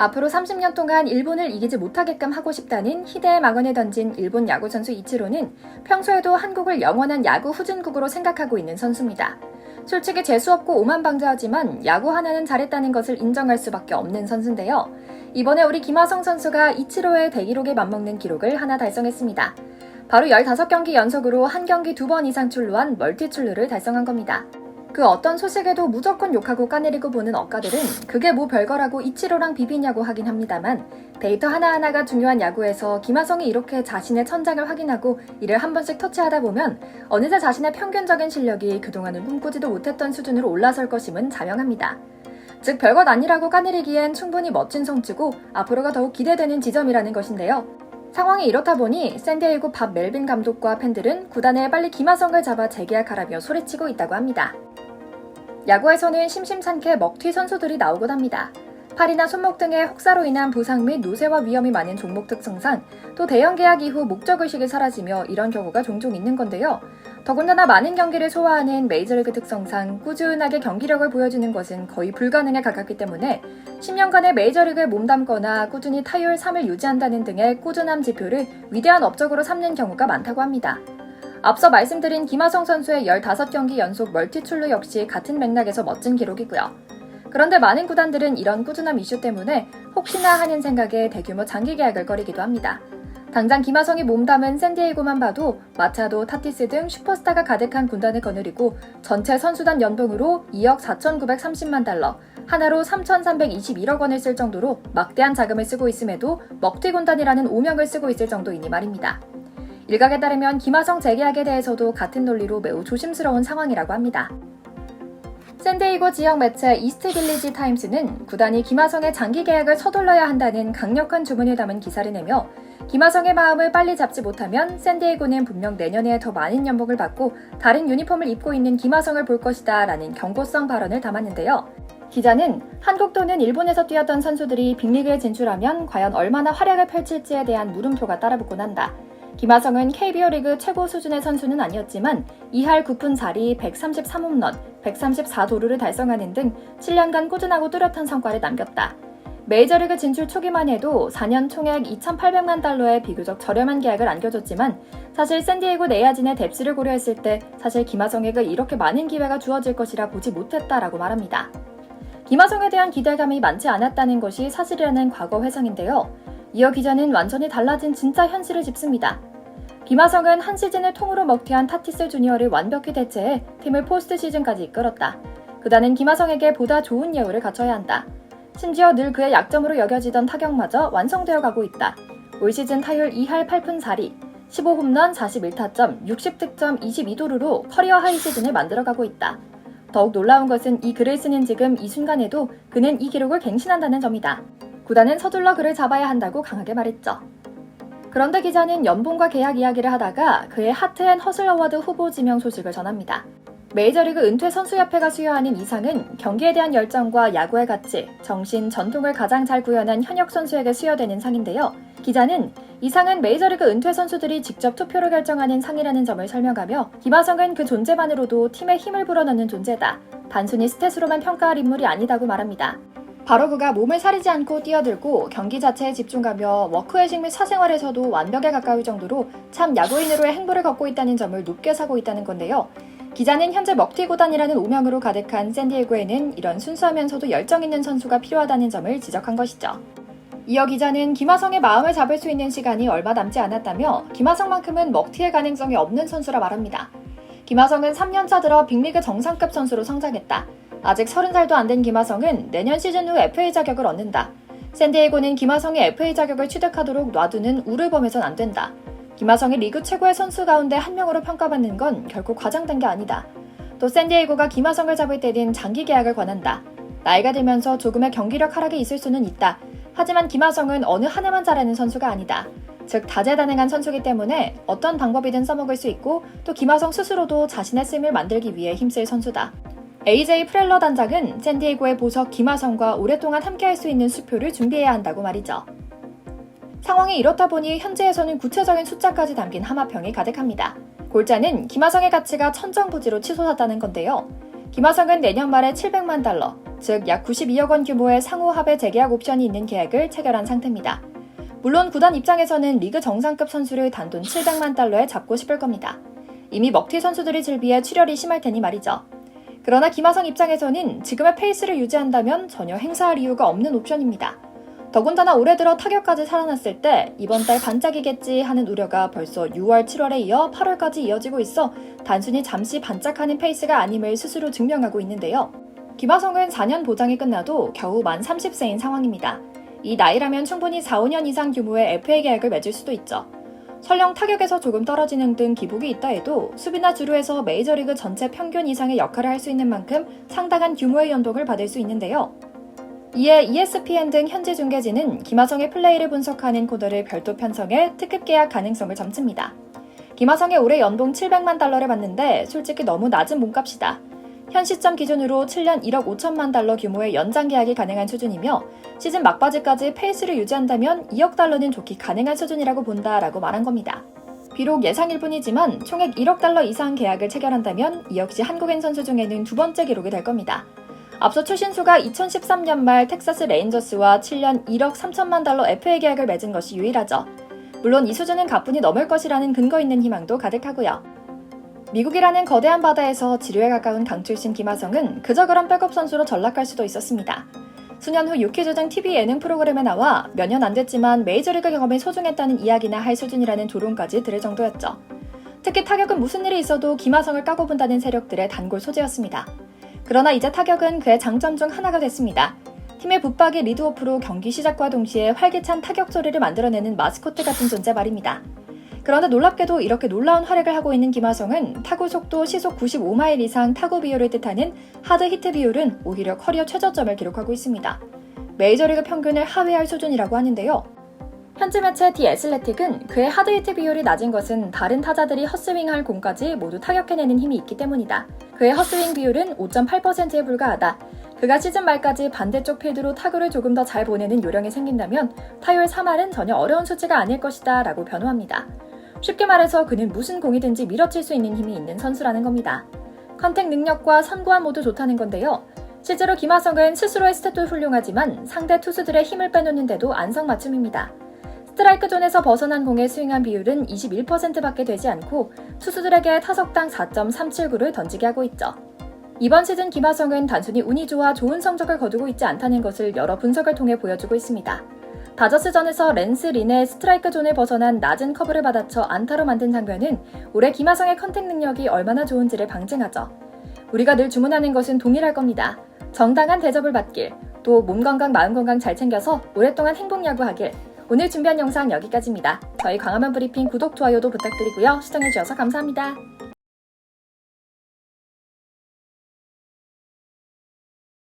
앞으로 30년 동안 일본을 이기지 못하게끔 하고 싶다는 희대의 망언을 던진 일본 야구 선수 이치로는 평소에도 한국을 영원한 야구 후진국으로 생각하고 있는 선수입니다. 솔직히 재수없고 오만방자하지만 야구 하나는 잘했다는 것을 인정할 수밖에 없는 선수인데요. 이번에 우리 김하성 선수가 이치로의 대기록에 맞먹는 기록을 하나 달성했습니다. 바로 15경기 연속으로 한 경기 두 번 이상 출루한 멀티 출루를 달성한 겁니다. 그 어떤 소식에도 무조건 욕하고 까내리고 보는 억가들은 그게 뭐 별거라고 이치로랑 비비냐고 하긴 합니다만 데이터 하나하나가 중요한 야구에서 김하성이 이렇게 자신의 천장을 확인하고 이를 한 번씩 터치하다 보면 어느새 자신의 평균적인 실력이 그동안은 꿈꾸지도 못했던 수준으로 올라설 것임은 자명합니다. 즉 별것 아니라고 까내리기엔 충분히 멋진 성취고 앞으로가 더욱 기대되는 지점이라는 것인데요. 상황이 이렇다 보니 샌디에이고 밥 멜빈 감독과 팬들은 구단에 빨리 김하성을 잡아 재계약하라며 소리치고 있다고 합니다. 야구에서는 심심찮게 먹튀 선수들이 나오곤 합니다. 팔이나 손목 등의 혹사로 인한 부상 및 노쇠와 위험이 많은 종목 특성상 또 대형 계약 이후 목적 의식이 사라지며 이런 경우가 종종 있는 건데요. 더군다나 많은 경기를 소화하는 메이저리그 특성상 꾸준하게 경기력을 보여주는 것은 거의 불가능에 가깝기 때문에 10년간의 메이저리그에 몸담거나 꾸준히 타율 3을 유지한다는 등의 꾸준함 지표를 위대한 업적으로 삼는 경우가 많다고 합니다. 앞서 말씀드린 김하성 선수의 15경기 연속 멀티출루 역시 같은 맥락에서 멋진 기록이고요. 그런데 많은 구단들은 이런 꾸준함 이슈 때문에 혹시나 하는 생각에 대규모 장기 계약을 꺼리기도 합니다. 당장 김하성이 몸담은 샌디에이고만 봐도 마차도 타티스 등 슈퍼스타가 가득한 군단을 거느리고 전체 선수단 연봉으로 2억 4,930만 달러, 하나로 3,321억 원을 쓸 정도로 막대한 자금을 쓰고 있음에도 먹튀 군단이라는 오명을 쓰고 있을 정도이니 말입니다. 일각에 따르면 김하성 재계약에 대해서도 같은 논리로 매우 조심스러운 상황이라고 합니다. 샌디에이고 지역 매체 이스트 빌리지 타임스는 구단이 김하성의 장기 계약을 서둘러야 한다는 강력한 주문을 담은 기사를 내며 김하성의 마음을 빨리 잡지 못하면 샌디에이고는 분명 내년에 더 많은 연봉을 받고 다른 유니폼을 입고 있는 김하성을 볼 것이다 라는 경고성 발언을 담았는데요. 기자는 한국 또는 일본에서 뛰었던 선수들이 빅리그에 진출하면 과연 얼마나 활약을 펼칠지에 대한 물음표가 따라붙곤 한다. 김하성은 KBO 리그 최고 수준의 선수는 아니었지만 2할 9푼 4리 133홈런, 134도루를 달성하는 등 7년간 꾸준하고 뚜렷한 성과를 남겼다. 메이저리그 진출 초기만 해도 4년 총액 2,800만 달러의 비교적 저렴한 계약을 안겨줬지만 사실 샌디에이고 내야진의 뎁스를 고려했을 때 사실 김하성에게 이렇게 많은 기회가 주어질 것이라 보지 못했다라고 말합니다. 김하성에 대한 기대감이 많지 않았다는 것이 사실이라는 과거 회상인데요. 이어 기자는 완전히 달라진 진짜 현실을 짚습니다. 김하성은 한 시즌을 통으로 먹튀한 타티스 주니어를 완벽히 대체해 팀을 포스트 시즌까지 이끌었다. 그다는 김하성에게 보다 좋은 예우를 갖춰야 한다. 심지어 늘 그의 약점으로 여겨지던 타격마저 완성되어 가고 있다. 올 시즌 타율 2할 8푼 4리, 15홈런 41타점, 60득점 22도루로 커리어 하이 시즌을 만들어가고 있다. 더욱 놀라운 것은 이 글을 쓰는 지금 이 순간에도 그는 이 기록을 갱신한다는 점이다. 구단은 서둘러 그를 잡아야 한다고 강하게 말했죠. 그런데 기자는 연봉과 계약 이야기를 하다가 그의 하트앤 허슬 어워드 후보 지명 소식을 전합니다. 메이저리그 은퇴 선수협회가 수여하는 이상은 경기에 대한 열정과 야구의 가치, 정신, 전통을 가장 잘 구현한 현역 선수에게 수여되는 상인데요. 기자는 이 상은 메이저리그 은퇴 선수들이 직접 투표로 결정하는 상이라는 점을 설명하며 김하성은 그 존재만으로도 팀에 힘을 불어넣는 존재다. 단순히 스탯으로만 평가할 인물이 아니다고 말합니다. 바로 그가 몸을 사리지 않고 뛰어들고 경기 자체에 집중하며 워크회식 및 사생활에서도 완벽에 가까울 정도로 참 야구인으로의 행보를 걷고 있다는 점을 높게 사고 있다는 건데요. 기자는 현재 먹튀 고단이라는 오명으로 가득한 샌디에고에는 이런 순수하면서도 열정 있는 선수가 필요하다는 점을 지적한 것이죠. 이어 기자는 김하성의 마음을 잡을 수 있는 시간이 얼마 남지 않았다며 김하성만큼은 먹튀의 가능성이 없는 선수라 말합니다. 김하성은 3년차 들어 빅리그 정상급 선수로 성장했다. 아직 30살도 안 된 김하성은 내년 시즌 후 FA 자격을 얻는다. 샌디에고는 김하성이 FA 자격을 취득하도록 놔두는 우를 범해선 안 된다. 김하성이 리그 최고의 선수 가운데 한 명으로 평가받는 건 결코 과장된 게 아니다. 또 샌디에고가 김하성을 잡을 때는 장기 계약을 권한다. 나이가 들면서 조금의 경기력 하락이 있을 수는 있다. 하지만 김하성은 어느 하나만 잘하는 선수가 아니다. 즉 다재다능한 선수기 때문에 어떤 방법이든 써먹을 수 있고 또 김하성 스스로도 자신의 씀을 만들기 위해 힘쓸 선수다. AJ 프렐러 단장은 샌디에고의 보석 김하성과 오랫동안 함께할 수 있는 수표를 준비해야 한다고 말이죠. 상황이 이렇다 보니 현재에서는 구체적인 숫자까지 담긴 하마평이 가득합니다. 골자는 김하성의 가치가 천정부지로 치솟았다는 건데요. 김하성은 내년 말에 700만 달러, 즉 약 92억 원 규모의 상호 합의 재계약 옵션이 있는 계약을 체결한 상태입니다. 물론 구단 입장에서는 리그 정상급 선수를 단돈 700만 달러에 잡고 싶을 겁니다. 이미 먹튀 선수들이 즐비해 출혈이 심할 테니 말이죠. 그러나 김하성 입장에서는 지금의 페이스를 유지한다면 전혀 행사할 이유가 없는 옵션입니다. 더군다나 올해 들어 타격까지 살아났을 때 이번 달 반짝이겠지 하는 우려가 벌써 6월, 7월에 이어 8월까지 이어지고 있어 단순히 잠시 반짝하는 페이스가 아님을 스스로 증명하고 있는데요. 김하성은 4년 보장이 끝나도 겨우 만 30세인 상황입니다. 이 나이라면 충분히 4, 5년 이상 규모의 FA 계약을 맺을 수도 있죠. 설령 타격에서 조금 떨어지는 등 기복이 있다 해도 수비나 주루에서 메이저리그 전체 평균 이상의 역할을 할 수 있는 만큼 상당한 규모의 연봉을 받을 수 있는데요. 이에 ESPN 등 현지 중계진은 김하성의 플레이를 분석하는 코드를 별도 편성해 특급 계약 가능성을 점칩니다. 김하성의 올해 연봉 700만 달러를 받는데 솔직히 너무 낮은 몸값이다. 현 시점 기준으로 7년 1억 5천만 달러 규모의 연장 계약이 가능한 수준이며 시즌 막바지까지 페이스를 유지한다면 2억 달러는 좋기 가능한 수준이라고 본다라고 말한 겁니다. 비록 예상일 뿐이지만 총액 1억 달러 이상 계약을 체결한다면 이 역시 한국인 선수 중에는 두 번째 기록이 될 겁니다. 앞서 추신수가 2013년 말 텍사스 레인저스와 7년 1억 3천만 달러 FA 계약을 맺은 것이 유일하죠. 물론 이 수준은 가뿐히 넘을 것이라는 근거 있는 희망도 가득하고요. 미국이라는 거대한 바다에서 지류에 가까운 강 출신 김하성은 그저 그런 백업 선수로 전락할 수도 있었습니다. 수년 후 유키즈 등 TV 예능 프로그램에 나와 몇 년 안 됐지만 메이저리그 경험이 소중했다는 이야기나 할 수준이라는 조롱까지 들을 정도였죠. 특히 타격은 무슨 일이 있어도 김하성을 까고 본다는 세력들의 단골 소재였습니다. 그러나 이제 타격은 그의 장점 중 하나가 됐습니다. 팀의 붙박이 리드오프로 경기 시작과 동시에 활기찬 타격 소리를 만들어내는 마스코트 같은 존재 말입니다. 그런데 놀랍게도 이렇게 놀라운 활약을 하고 있는 김하성은 타구 속도 시속 95마일 이상 타구 비율을 뜻하는 하드 히트 비율은 오히려 커리어 최저점을 기록하고 있습니다. 메이저리그 평균을 하회할 수준이라고 하는데요. 현지 매체 디 애슬레틱은 그의 하드 히트 비율이 낮은 것은 다른 타자들이 헛스윙할 공까지 모두 타격해내는 힘이 있기 때문이다. 그의 헛스윙 비율은 5.8%에 불과하다. 그가 시즌 말까지 반대쪽 필드로 타구를 조금 더 잘 보내는 요령이 생긴다면 타율 3할은 전혀 어려운 수치가 아닐 것이다 라고 변호합니다. 쉽게 말해서 그는 무슨 공이든지 밀어칠 수 있는 힘이 있는 선수라는 겁니다. 컨택 능력과 선구안 모두 좋다는 건데요. 실제로 김하성은 스스로의 스탯도 훌륭하지만 상대 투수들의 힘을 빼놓는데도 안성맞춤입니다. 스트라이크 존에서 벗어난 공의 스윙한 비율은 21%밖에 되지 않고 투수들에게 타석당 4.379를 던지게 하고 있죠. 이번 시즌 김하성은 단순히 운이 좋아 좋은 성적을 거두고 있지 않다는 것을 여러 분석을 통해 보여주고 있습니다. 다저스전에서 랜스 린의 스트라이크 존을 벗어난 낮은 커브를 받아쳐 안타로 만든 장면은 올해 김하성의 컨택 능력이 얼마나 좋은지를 방증하죠. 우리가 늘 주문하는 것은 동일할 겁니다. 정당한 대접을 받길, 또 몸 건강, 마음 건강 잘 챙겨서 오랫동안 행복 야구하길. 오늘 준비한 영상 여기까지입니다. 저희 광화문 브리핑 구독, 좋아요도 부탁드리고요. 시청해주셔서 감사합니다.